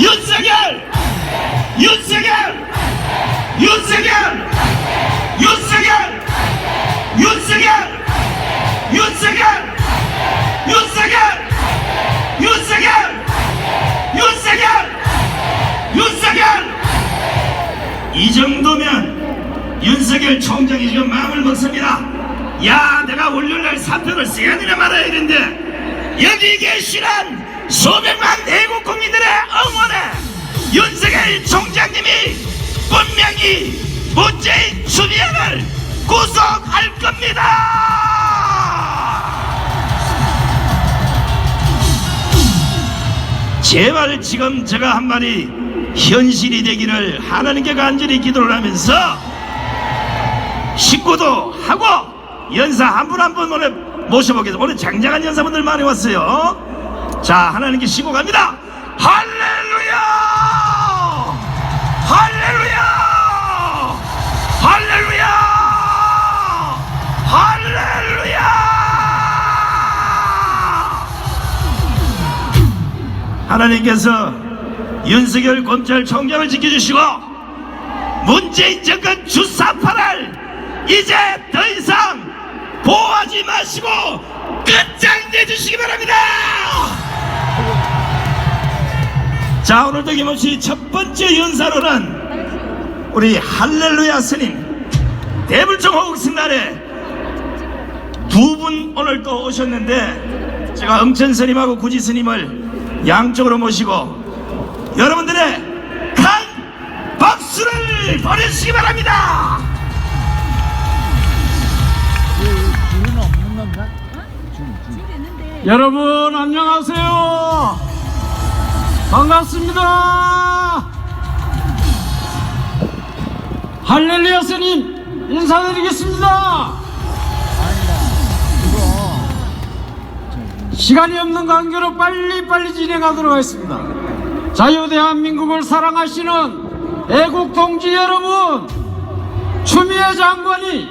윤석열 윤석열 윤석열 윤석열 윤석열 윤석열 윤석열 윤석열 윤석열 윤석열 이 정도면 윤석열 총장이 지금 마음을 먹습니다 야 내가 월요일 날 사표를 써야 되나 말아야 되는데 여기 계시는 수백만 애국 국민들의 응원에 윤석열 총장님이 분명히 문재인 추미애를 구속할 겁니다 제발 지금 제가 한 말이 현실이 되기를 하나님께 간절히 기도를 하면서 식구도 하고 연사 한 분 한분 오늘 모셔보겠습니다. 오늘 장장한 연사분들 많이 왔어요. 자 하나님께 쉬고 갑니다. 할렐루야! 할렐루야! 할렐루야! 할렐루야! 하나님께서 윤석열 검찰총장을 지켜주시고 문재인 정권 주사파를 이제 더 이상 보호하지 마시고 끝장내주시기 바랍니다. 자 오늘도 김없이 첫 번째 연사로는 우리 할렐루야 스님 대불청 호국승날에 두 분 오늘 또 오셨는데 제가 응천 스님하고 구지 스님을 양쪽으로 모시고 여러분들의 큰 박수를 보내주시기 바랍니다. 여러분 안녕하세요. 반갑습니다. 할렐루야 스님 인사드리겠습니다. 시간이 없는 관계로 빨리빨리 진행하도록 하겠습니다. 자유 대한민국을 사랑하시는 애국 동지 여러분, 추미애 장관이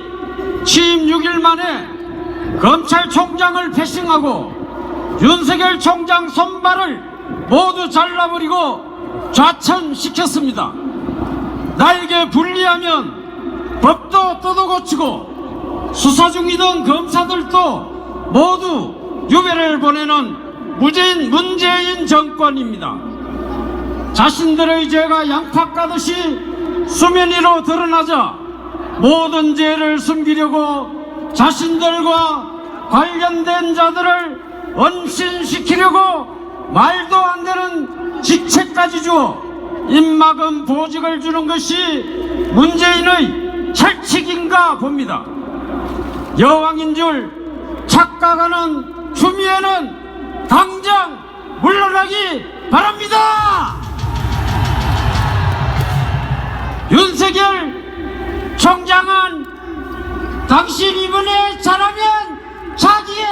취임 6일 만에 검찰총장을 패싱하고 윤석열 총장 손발을 모두 잘라버리고 좌천시켰습니다. 나에게 불리하면 법도 뜯어고치고 수사 중이던 검사들도 모두 유배를 보내는 무재인 문재인 정권입니다. 자신들의 죄가 양파 까듯이 수면 위로 드러나자 모든 죄를 숨기려고 자신들과 관련된 자들을 언신시키려고 말도 안 되는 직책까지 주어 입막음 보직을 주는 것이 문재인의 철칙인가 봅니다. 여왕인 줄 착각하는 추미애는 당장 물러나기 바랍니다. 윤석열 총장은 당신 이번에 잘하면 자기의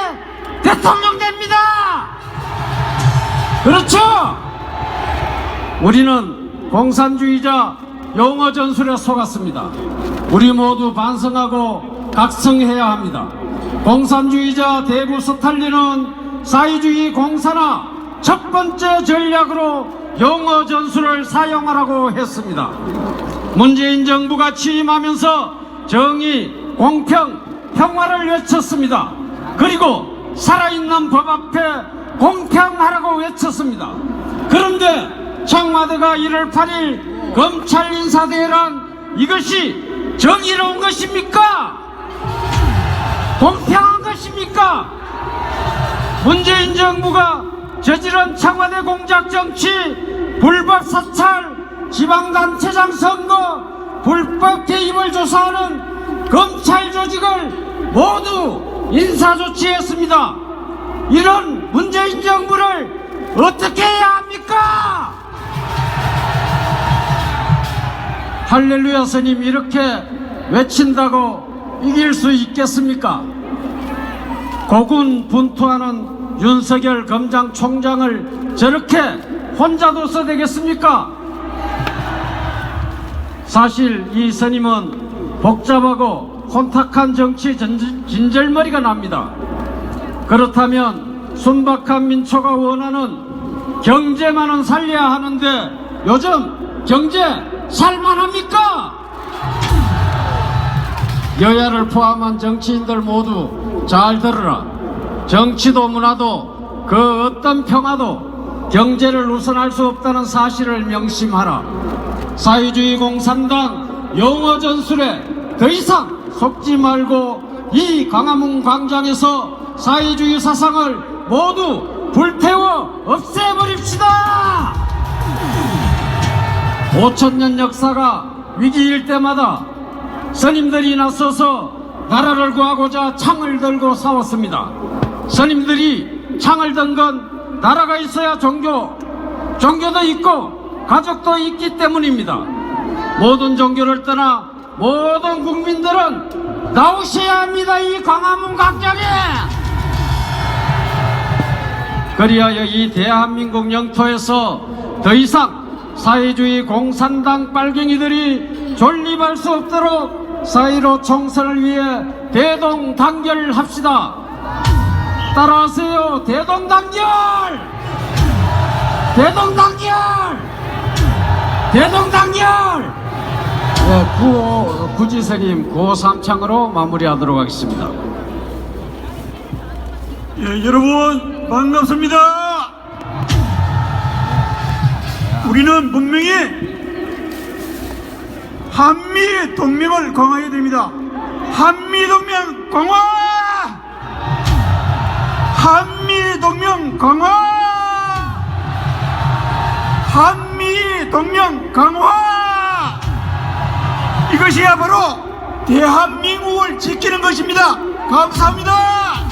대통령 됩니다. 그렇죠? 우리는 공산주의자 용어 전술에 속았습니다. 우리 모두 반성하고 각성해야 합니다. 공산주의자 대부 스탈린은 사회주의 공산화 첫 번째 전략으로 용어 전술을 사용하라고 했습니다. 문재인 정부가 취임하면서 정의, 공평, 평화를 외쳤습니다. 그리고 살아있는 법 앞에 공평하라고 외쳤습니다. 그런데 청와대가 1월 8일 검찰 인사대란 이것이 정의로운 것입니까? 공평한 것입니까? 문재인 정부가 저지른 청와대 공작 정치, 불법 사찰, 지방단체장 선거, 불법 개입을 조사하는 검찰 조직을 모두 인사조치했습니다. 이런 문재인 정부를 어떻게 해야 합니까? 할렐루야 스님 이렇게 외친다고 이길 수 있겠습니까? 고군 분투하는 윤석열 검장총장을 저렇게 혼자 둬서 되겠습니까? 사실 이 스님은 복잡하고 혼탁한 정치 전- 진절머리가 납니다. 그렇다면 순박한 민초가 원하는 경제만은 살려야 하는데 요즘 경제 살만합니까? 여야를 포함한 정치인들 모두 잘 들으라. 정치도 문화도 그 어떤 평화도 경제를 우선할 수 없다는 사실을 명심하라. 사회주의 공산당 영어 전술에 더 이상 속지 말고 이 광화문 광장에서 사회주의 사상을 모두 불태워 없애버립시다! 5천년 역사가 위기일 때마다 스님들이 나서서 나라를 구하고자 창을 들고 싸웠습니다. 스님들이 창을 든 건 나라가 있어야 종교, 종교도 있고 가족도 있기 때문입니다. 모든 종교를 떠나 모든 국민들은 나오셔야 합니다. 이 광화문 광 그리하여 이 대한민국 영토에서 더 이상 사회주의 공산당 빨갱이들이 존립할 수 없도록 사이로 총선을 위해 대동단결합시다. 따라하세요. 대동단결! 대동단결! 대동단결! 네, 구호, 구지스님 구호 삼창으로 마무리하도록 하겠습니다. 예, 여러분 반갑습니다. 우리는 분명히 한미 동맹을 강화해야 됩니다. 한미 동맹 강화! 한미 동맹 강화! 한미 동맹 강화! 이것이야 바로 대한민국을 지키는 것입니다. 감사합니다.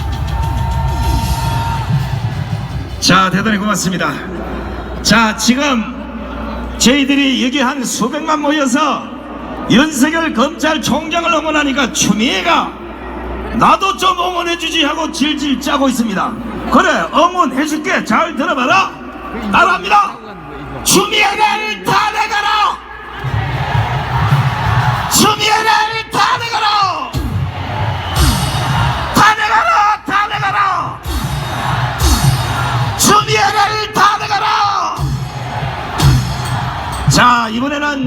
자, 대단히 고맙습니다. 자, 지금 저희들이 여기 한 수백만 모여서 윤석열 검찰총장을 응원하니까 추미애가 나도 좀 응원해주지 하고 질질 짜고 있습니다. 그래, 응원해줄게. 잘 들어봐라. 따라합니다. 추미애를 탄핵하라! 추미